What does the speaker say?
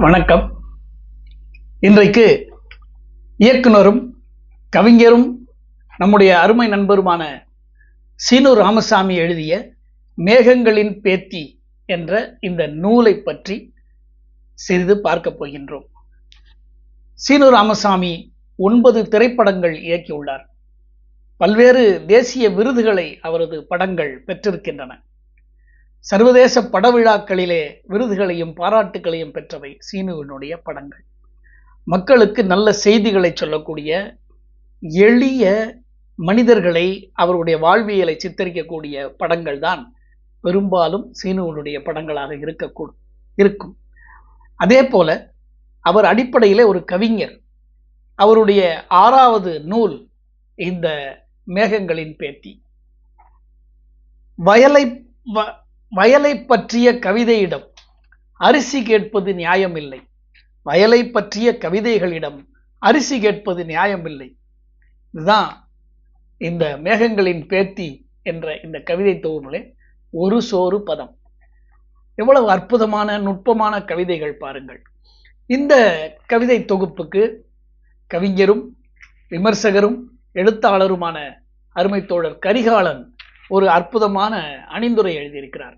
வணக்கம். இன்றைக்கு இயக்குனரும் கவிஞரும் நம்முடைய அருமை நண்பருமான சீனு ராமசாமி எழுதிய மேகங்களின் பேத்தி என்ற இந்த நூலை பற்றி சிறிது பார்க்க போகின்றோம். சீனு ராமசாமி ஒன்பது திரைப்படங்கள் இயக்கியுள்ளார். பல்வேறு தேசிய விருதுகளை அவரது படங்கள் பெற்றிருக்கின்றன. சர்வதேச பட விழாக்களிலே விருதுகளையும் பாராட்டுகளையும் பெற்றவை சீனுவினுடைய படங்கள். மக்களுக்கு நல்ல செய்திகளை சொல்லக்கூடிய எளிய மனிதர்களை அவருடைய வாழ்வியலை சித்தரிக்கக்கூடிய படங்கள் தான் பெரும்பாலும் சீனுவனுடைய படங்களாக இருக்கக்கூடும் இருக்கும். அதே போல அவர் அடிப்படையிலே ஒரு கவிஞர். அவருடைய ஆறாவது நூல் இந்த மேகங்களின் பேட்டி வயலை வ- வயலை பற்றிய கவிதையிடம். அரிசி கேட்பது நியாயமில்லை. வயலை பற்றிய கவிதைகளிடம் அரிசி கேட்பது நியாயமில்லை. இதுதான் இந்த மேகங்களின் பேத்தி என்ற இந்த கவிதை தொகுப்பிலே ஒரு சோறு பதம். எவ்வளவு அற்புதமான நுட்பமான கவிதைகள் பாருங்கள். இந்த கவிதை தொகுப்புக்கு கவிஞரும் விமர்சகரும் எழுத்தாளருமான அருமை தோழர் கரிகாலன் ஒரு அற்புதமான அணிந்துரை எழுதியிருக்கிறார்.